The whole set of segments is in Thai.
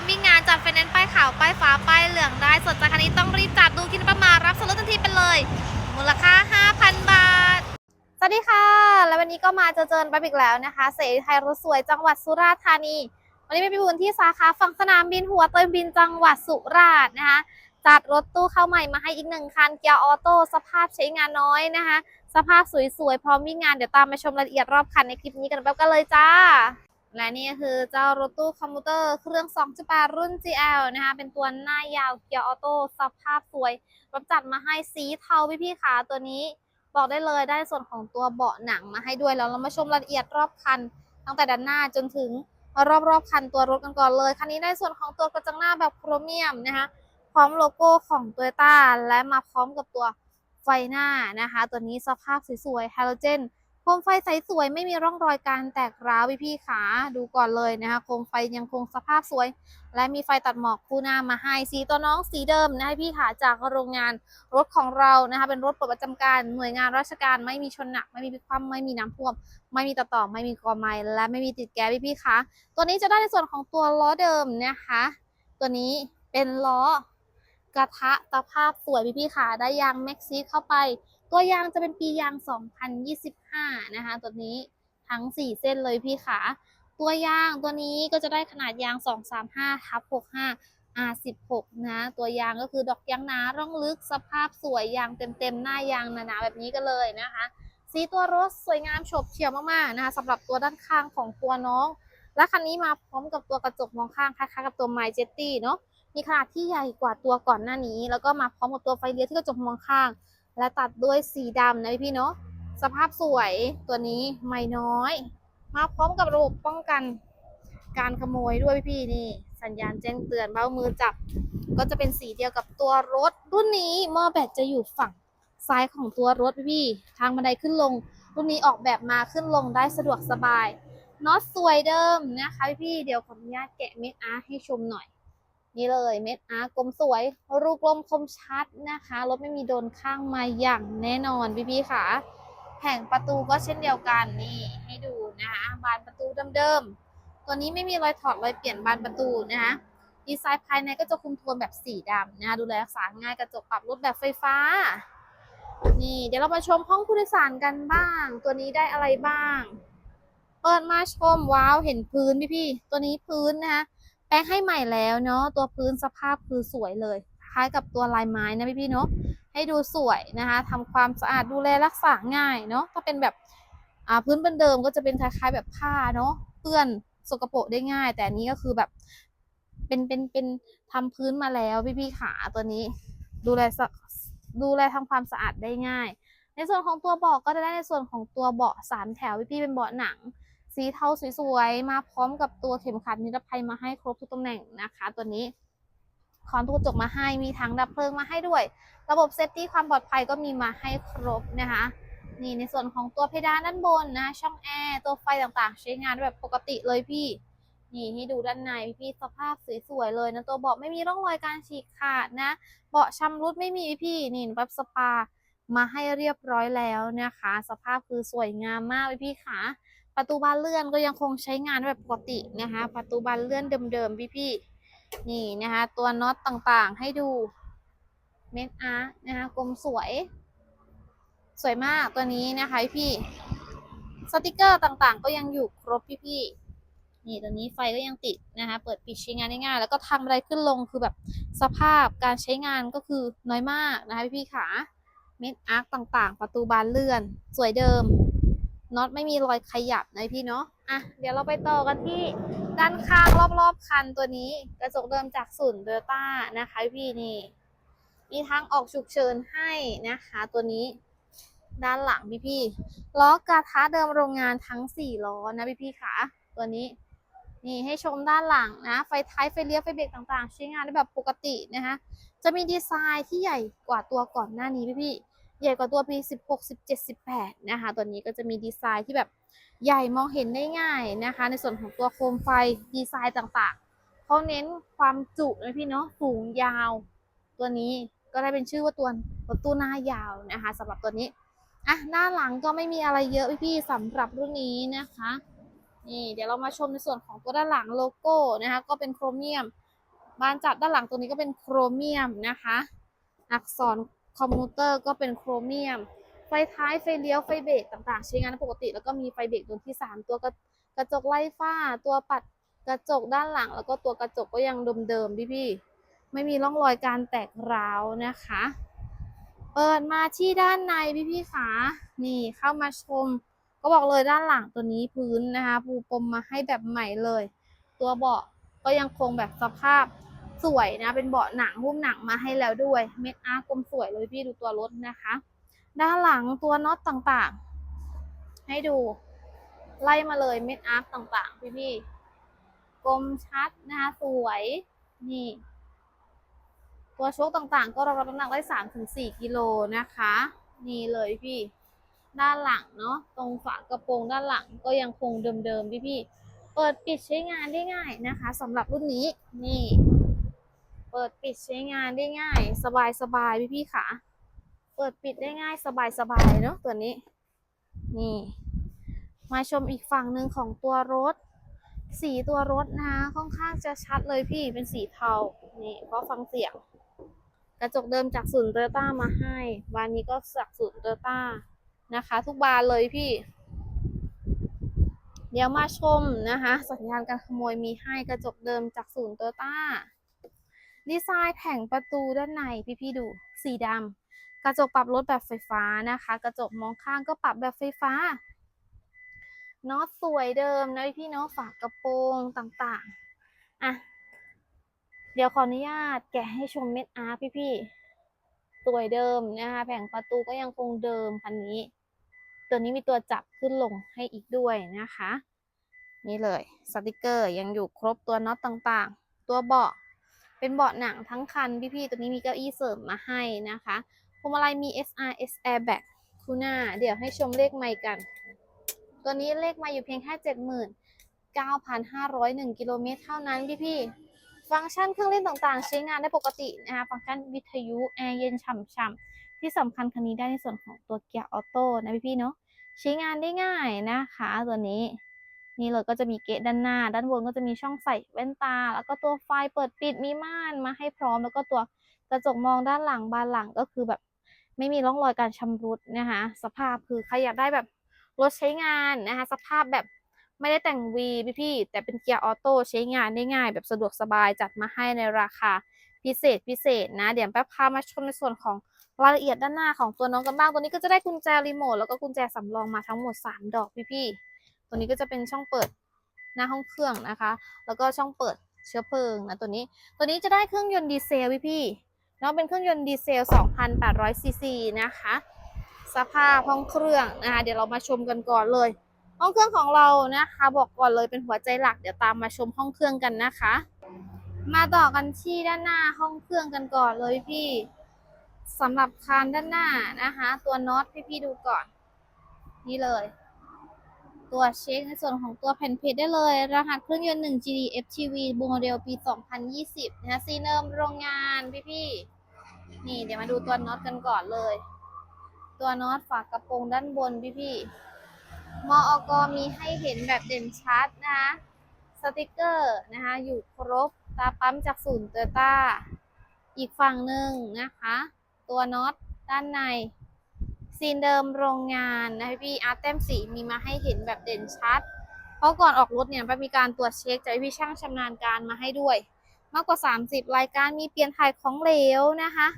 มมีงานจัดไฟแนนซ์ป้ายขาวป้ายฟ้าป้ายเหลืองได้สนใจคันนี้ต้องรีบจัดดูคิดประมาณรับส่วนลดทันทีไปเลย มูลค่า 5,000 บาท สวัสดีค่ะ แล้ววันนี้ก็มาเจอเจอไปอีกแล้วนะคะ เสรีไทยรถสวยจังหวัดสุราษฎร์ธานี วันนี้ไปบุญที่สาขาฝั่งสนามบินหัวเติมบินจังหวัดสุราษฎร์นะคะจัดรถตู้เข้าใหม่มาให้อีกหนึ่งคันเกียร์ออโต้สภาพใช้งานน้อยนะคะ สภาพสวยๆ พร้อมมีงานเดี๋ยวตามมาชมรายละเอียดรอบคันในคลิปนี้กันแป๊บกันเลยจ้า และนี่คือเจ้ารถตู้คอมพิวเตอร์เครื่อง2.8รุ่น GL นะคะเป็นตัวหน้ายาวเกียร์ออโต้สภาพสวยรับจัดมาให้สีเทาพี่ๆขาตัวนี้ บอกได้เลยได้ส่วนของตัวเบาะหนังมาให้ด้วยแล้วเรามาชมรายละเอียดรอบคัน ตั้งแต่ด้านหน้าจนถึงรอบๆคันตัวรถกันก่อนเลย คันนี้ได้ส่วนของตัวกระจังหน้าแบบโครเมียมนะคะพร้อมโลโก้ของ Toyota และมาพร้อมกับตัวไฟหน้านะคะ ตัวนี้สภาพสวยๆฮาโลเจน โคมไฟใสสวยไม่มีร่องรอยการแตกร้าวพี่ขาดูก่อนเลยนะคะ โคมไฟยังคงสภาพสวย และมีไฟตัดหมอกคู่หน้ามาให้สีตัวน้องสีเดิมนะพี่ขาจากโรงงานรถของเรานะคะ เป็นรถปลดประจำการหน่วยงานราชการไม่มีชนหนัก ไม่มีพิคว่ำไม่มีน้ำท่วม ไม่มีต่อต่อไม่มีกอไม้และไม่มีติดแก๊สพี่ๆคะตัวนี้จะได้ในส่วนของตัวล้อเดิมนะคะ ตัวนี้เป็นล้อ กระทะสภาพสวยพี่ๆค่ะได้ยางแม็กซีเข้าไป ตัวยางจะเป็นปียาง 2025 นะคะ ตัวนี้ทั้ง 4 เส้นเลยพี่ค่ะตัวยางตัวนี้ก็จะได้ขนาดยาง 235ทับ65 R16 นะ ตัวยางก็คือดอกยางหนาร่องลึกสภาพสวยยางเต็มๆ หน้ายางหนาๆแบบนี้กันเลยนะคะสีตัวรถสวยงามโฉบเฉี่ยวมากๆนะคะสำหรับตัวด้านข้างของตัวน้อง และคันนี้มาพร้อมกับตัวกระจกมองข้างคล้ายๆกับตัว My Jetty เนาะ มีขนาดที่ใหญ่กว่าตัวก่อนหน้านี้ แล้วก็มาพร้อมกับตัวไฟเลี้ยวที่กระจกมองข้าง และตัดด้วยสีดำนะพี่เนาะสภาพสวยตัวนี้ไม่น้อย มาพร้อมกับระบบป้องกันการขโมยด้วยพี่นี่ สัญญาณแจ้งเตือนเบ้ามือจับ ก็จะเป็นสีเดียวกับตัวรถ รุ่นนี้หม้อแบตจะอยู่ฝั่งซ้ายของตัวรถพี่ ทางบันไดขึ้นลง รุ่นนี้ออกแบบมาขึ้นลงได้สะดวกสบายน็อตสวยเดิมนะคะพี่เดี๋ยวขออนุญาตแกะเม็ดอาร์ให้ชมหน่อย นี่เลยเม็ดอาร์กลมสวย รูกลมคมชัดนะคะ รถไม่มีโดนข้างมาอย่างแน่นอนพี่ๆค่ะ แผงประตูก็เช่นเดียวกันนี่ให้ดูนะคะบานประตูเดิมๆ ตัวนี้ไม่มีรอยถอดรอยเปลี่ยนบานประตูนะคะดีไซน์ภายในก็จะคุมโทนแบบสีดำนะคะดูแลรักษาง่ายกระจกปรับรถแบบไฟฟ้า นี่เดี๋ยวเรามาชมห้องผู้โดยสารกันบ้าง ตัวนี้ได้อะไรบ้าง เปิดมาชมว้าวเห็นพื้นพี่ๆตัวนี้พื้นนะคะ แปลงให้ใหม่แล้วเนาะตัวพื้นสภาพคือสวยเลย คล้ายกับตัวลายไม้นะพี่ๆเนาะให้ดูสวยนะคะทำความสะอาดดูแลรักษาง่ายเนาะถ้าเป็นแบบอ่าพื้นเป็นเดิมก็จะเป็นคล้ายๆแบบผ้าเนาะเปื้อนสกปรกได้ง่าย แต่นี้ก็คือแบบเป็นเป็นเป็นทำพื้นมาแล้วพี่ๆขาตัวนี้ ดูแลสะดูแลทำความสะอาดได้ง่าย ในส่วนของตัวเบาะก็จะได้ในส่วนของตัวเบาะสามแถวพี่ๆเป็นเบาะหนัง สีเทาสวยๆ มาพร้อมกับตัวเข็มขัดนิรภัยมาให้ครบทุกตำแหน่งนะคะ ตัวนี้คอนทุกกระจกมาให้มีถังดับเพลิงมาให้ด้วย ระบบเซฟตี้ความปลอดภัยก็มีมาให้ครบนะคะนี่ในส่วนของตัวเพดานด้านบนนะ ช่องแอร์ตัวไฟต่างๆ ใช้งานแบบปกติเลยพี่ นี่ให้ดูด้านในพี่สภาพสวยๆเลยนะตัวเบาะไม่มีร่องรอยการฉีกขาดนะ เบาะชำรุดไม่มีพี่นี่แบบสปามาให้เรียบร้อยแล้วนะคะ สภาพคือสวยงามมากพี่ค่ะ ประตูบานเลื่อนก็ยังคงใช้งานแบบปกตินะคะ ประตูบานเลื่อนเดิมๆพี่ๆนี่นะคะ ตัวน็อตต่างๆให้ดูเมนอาร์นะคะกลมสวย สวยมากตัวนี้นะคะพี่สติกเกอร์ต่างๆ ก็ยังอยู่ครบพี่ๆนี่ตัวนี้ไฟก็ยังติดนะคะ เปิดปิดใช้งานได้ง่าย แล้วก็ทำอะไรขึ้นลงคือแบบสภาพการใช้งานก็คือน้อยมากนะคะพี่ๆขาเมนอาร์ต่างๆ ประตูบานเลื่อน สวยเดิม น็อตไม่มีรอยขยับนะพี่เนาะอะเดี๋ยวเราไปต่อกันที่ด้านข้างรอบๆคันตัวนี้กระจกเดิมจากศูนย์โตโยต้านะคะพี่นี่ มีทางออกฉุกเฉินให้นะคะตัวนี้ด้านหลังพี่พี่ล้อกระทะเดิมโรงงานทั้งสี่ล้อนะพี่พี่ๆค่ะตัวนี้ นี่ให้ชมด้านหลังนะ ไฟท้ายไฟเลี้ยวไฟเบรกต่างๆ ใช้งานได้แบบปกตินะคะจะมีดีไซน์ที่ใหญ่กว่าตัวก่อนหน้านี้พี่พี่ ใหญ่กว่าตัวปี 16 17 18 นะคะ ตัวนี้ก็จะมีดีไซน์ที่แบบใหญ่มองเห็นได้ง่ายนะคะ ในส่วนของตัวโคมไฟดีไซน์ต่างๆเขาเน้นความจุนะพี่เนาะสูงยาว ตัวนี้ก็ได้เป็นชื่อว่าตัวรถตู้หน้ายาวนะคะสำหรับตัวนี้อะหน้าหลังก็ไม่มีอะไรเยอะพี่ๆสำหรับรุ่นนี้นะคะนี่เดี๋ยวเรามาชมในส่วนของตัวด้านหลังโลโก้นะคะ ก็เป็นโครเมียม บานจับด้านหลังตัวนี้ก็เป็นโครเมียมนะคะ อักษร คอมพิวเตอร์ก็เป็นโครเมียม ไฟท้ายไฟเลี้ยวไฟเบรกต่างๆ ใช้งานปกติ แล้วก็มีไฟเบรกตัวที่ 3 ตัวกระกระจกไล่ฝ้า ตัวปัดกระจกด้านหลัง แล้วก็ตัวกระจกก็ยังเดิมๆพี่ๆไม่มีร่องรอยการแตกร้าวนะคะ เปิดมาที่ด้านในพี่ๆขานี่เข้ามาชม ก็บอกเลยด้านหลังตัวนี้พื้นนะคะปูปมมาให้แบบใหม่เลย ตัวเบาะก็ยังคงแบบสภาพ สวยนะเป็นเบาะหนังหุ้มหนังมาให้แล้วด้วยเม็ดอาร์กลมสวยเลยพี่ดูตัวรถนะคะ ด้านหลังตัวน็อตต่างๆ ให้ดู ไล่มาเลยเม็ดอาร์กต่างๆ พี่ๆกลมชัดนะคะสวยนี่ ตัวโชคต่างๆ ก็รับน้ำหนักได้สามถึงสี่กิโลนะคะ นี่เลยพี่ด้านหลังเนาะตรงฝากระโปรงด้านหลังก็ยังคงเดิมๆพี่ๆเปิดปิดใช้งานได้ง่ายนะคะสำหรับรุ่นนี้นี่ เปิดปิดใช้งานได้ง่าย สบายๆพี่ๆค่ะ เปิดปิดได้ง่ายสบายๆเนาะตัวนี้ นี่ มาชมอีกฝั่งหนึ่งของตัวรถ สีตัวรถนะค่อนข้างจะชัดเลยพี่เป็นสีเทา นี่เพราะฟังเสียง กระจกเดิมจากศูนย์โตโยต้ามาให้บานนี้ก็จากศูนย์โตโยต้านะคะ ทุกบานเลยพี่ เดี๋ยวมาชมนะคะ สัญญาณการขโมยมีให้กระจกเดิมจากศูนย์โตโยต้า ดีไซน์แผงประตูด้านในพี่ๆดูสีดำกระจกปรับรถแบบไฟฟ้านะคะ กระจกมองข้างก็ปรับแบบไฟฟ้าน็อตสวยเดิมนะพี่เนาะฝากระโปรงต่างๆอะเดี๋ยวขออนุญาตแกะให้ชมเม็ดอาร์พี่ๆสวยเดิมนะคะแผงประตูก็ยังคงเดิมคันนี้ ตัวนี้มีตัวจับขึ้นลงให้อีกด้วยนะคะ นี่เลยสติกเกอร์ยังอยู่ครบตัวน็อตต่างๆ ตัวเบาะ เป็นเบาะหนังทั้งคันพี่ๆตัวนี้มีเก้าอี้เสริมมาให้นะคะพวงมาลัยมี SRS Airbag คู่หน้าเดี๋ยวให้ชมเลขไมค์กัน ตัวนี้เลขไมค์อยู่เพียงแค่ 79,501 กิโลเมตรเท่านั้นพี่ๆฟังก์ชันเครื่องเล่นต่างๆ ใช้งานได้ปกตินะคะฟังก์ชันวิทยุแอร์เย็นฉ่ำๆที่สำคัญคันนี้ได้ในส่วนของตัวเกียร์ออโต้นะพี่ๆเนาะใช้งานได้ง่ายนะคะตัวนี้ นี่เลยก็จะมีเกะด้านหน้า ด้านบนก็จะมีช่องใส่แว่นตา แล้วก็ตัวไฟเปิดปิดมีม่านมาให้พร้อม แล้วก็ตัวกระจกมองด้านหลังบานหลังก็คือแบบไม่มีร่องรอยการชำรุดนะคะสภาพคือใครอยากได้แบบรถใช้งานนะคะสภาพแบบไม่ได้แต่งวีพี่ๆแต่เป็นเกียร์ออโต้ใช้งานได้ง่าย แบบสะดวกสบายจัดมาให้ในราคาพิเศษพิเศษนะ เดี๋ยวแป๊บพามาชมในส่วนของรายละเอียดด้านหน้าของตัวน้องกันบ้าง ตัวนี้ก็จะได้กุญแจรีโมทแล้วก็กุญแจสำรองมาทั้งหมด 3 ดอกพี่ๆ ตัวนี้ก็จะเป็นช่องเปิดหน้าห้องเครื่องนะคะ แล้วก็ช่องเปิดเชื้อเพลิงนะตัวนี้ ตัวนี้จะได้เครื่องยนต์ดีเซลพี่ๆเนาะเป็นเครื่องยนต์ดีเซล 2,800ซีซีนะคะ สภาพห้องเครื่องนะคะเดี๋ยวเรามาชมกันก่อนเลย ห้องเครื่องของเรานะคะ บอกก่อนเลยเป็นหัวใจหลักเดี๋ยวตามมาชมห้องเครื่องกันนะคะ มาต่อกันที่ด้านหน้าห้องเครื่องกันก่อนเลยพี่สำหรับคานด้านหน้านะคะ ตัวน็อตพี่ๆดูก่อน นี่เลย ตัวเช็คในส่วนของตัวแผ่นเพจได้เลย รหัสเครื่องยนต์ 1 GD FTV โมเดลปี 2020 นะคะซีเนิมโรงงานพี่ๆ นี่เดี๋ยวมาดูตัวน็อตกันก่อนเลย ตัวน็อตฝากระโปรงด้านบนพี่ๆมอกมีให้เห็นแบบเด่นชัดนะคะ สติกเกอร์นะคะอยู่ครบ ตาปั๊มจากศูนย์เตอร์ต้า อีกฝั่งหนึ่งนะคะ ตัวน็อตด้านใน ซีนเดิมโรงงานนะพี่อาร์ตแต้มสีมีมาให้เห็นแบบเด่นชัด เพราะก่อนออกรถเนี่ยมันมีการตรวจเช็คจากพี่ช่างชำนาญการมาให้ด้วย มากกว่า 30 รายการมีเปลี่ยนถ่ายของเหลวนะคะ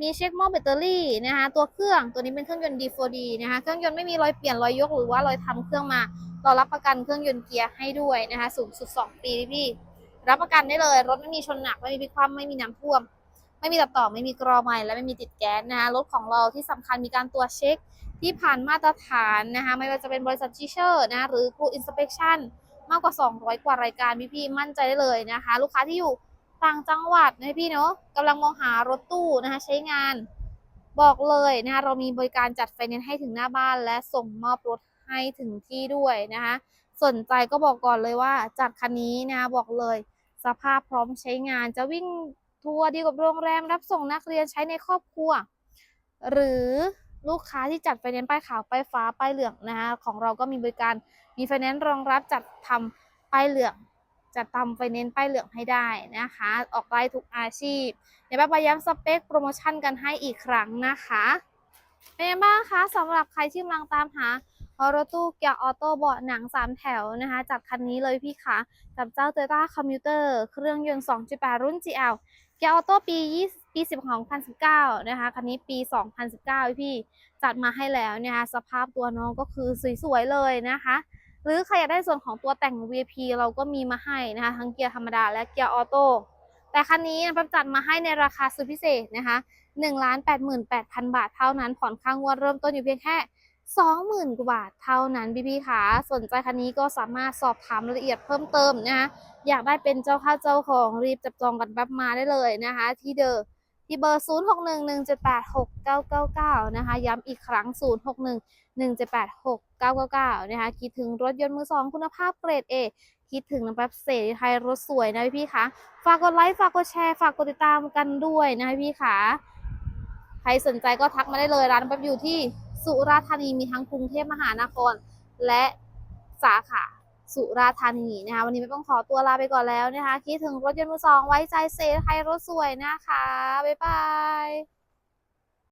มีเช็คหม้อแบตเตอรี่นะคะตัวเครื่องตัวนี้เป็นเครื่องยนต์ D4D นะคะเครื่องยนต์ไม่มีรอยเปลี่ยนรอยยกหรือว่ารอยทำเครื่องมาเรารับประกันเครื่องยนต์เกียร์ให้ด้วยนะคะสูงสุด 2 ปีพี่รับประกันได้เลย รถไม่มีชนหนักไม่มีพิคว่ำไม่มีน้ำท่วม ไม่มีตัดต่อไม่มีกรอใหม่และไม่มีติดแก๊สนะคะรถของเราที่สำคัญมีการตรวจเช็คที่ผ่านมาตรฐานนะคะไม่ว่าจะเป็นบริษัทจิเชอร์นะหรือครูอินสเป t ชันมากกว่า 200 กว่ารายการพี่ๆมั่นใจได้เลยนะคะ ลูกค้าที่อยู่ต่างจังหวัดนะพี่เนาะกำลังมองหารถตู้นะคะใช้งานบอกเลยนะคะเรามีบริการจัดไฟแนนซ์ให้ถึงหน้าบ้าน และส่งมอบรถให้ถึงที่ด้วยนะคะสนใจก็บอกก่อนเลยว่าจัดคันนี้นะคะบอกเลย สภาพพร้อมใช้งานจะวิ่ง ทัวร์ดีกับโรงแรมรับส่งนักเรียนใช้ในครอบครัว หรือลูกค้าที่จัดไฟแนนซ์ป้ายขาวป้ายฟ้าป้ายเหลืองนะคะของเราก็มีบริการมีไฟแนนซ์รองรับจัดทำป้ายเหลืองจะทำไฟแนนซ์ป้ายเหลืองให้ได้นะคะ ออกไล่ทุกอาชีพเดี๋ยวแบบมาย้ำสเปคโปรโมชั่นกันให้อีกครั้งนะคะเป็นยังบ้างคะสำหรับใครที่กำลังตามหา รถตู้เกียร์ออโต้เบาะหนัง 3 แถวนะคะจัดคันนี้เลยพี่คะกับเจ้า Toyota Commuter เครื่องยนต์ 2.8 รุ่น GL เกียร์ออโต้ปี 20ปี10ของ2019 นะคะ คันนี้ปี 2019 พี่จัดมาให้แล้วนะคะสภาพตัวน้องก็คือสวยๆเลยนะคะ หรือใครอยากได้ส่วนของตัวแต่ง VIP เราก็มีมาให้นะคะ ทั้งเกียร์ธรรมดาและเกียร์ออโต้แต่คันนี้ปั๊บจัดมาให้ในราคาสุดพิเศษนะคะ1,88,000 บาทเท่านั้นผ่อนค่างวดเริ่มต้นอยู่เพียงแค่ 20,000กว่าบาทเท่านั้นพี่พี่ๆค่ะสนใจคันนี้ก็สามารถสอบถามรายละเอียดเพิ่มเติมนะคะอยากได้เป็นเจ้าค่าเจ้าของรีบจับจองกันแป๊บมาได้เลยนะคะ ที่เดิมที่เบอร์ 0611786999 นะคะ ย้ำอีกครั้ง 0611786999 นะคะ คิดถึงรถยนต์มือสองคุณภาพเกรด A คิดถึงน้ำแป๊บเสรีไทยรถสวยนะพี่พี่คะฝากกดไลค์ฝากกดแชร์ฝากกดติดตามกันด้วยนะคะพี่คะใครสนใจก็ทักมาได้เลยร้านแป๊บอยู่ที่ สุราษฎร์ธานีมีทั้งกรุงเทพมหานคร และสาขาสุราษฎร์ธานีนะคะ วันนี้ไม่ต้องขอตัวลาไปก่อนแล้วนะคะ คิดถึงรถยนต์มือสองไว้ใจเซไทยรถสวยนะคะ บ๊ายบาย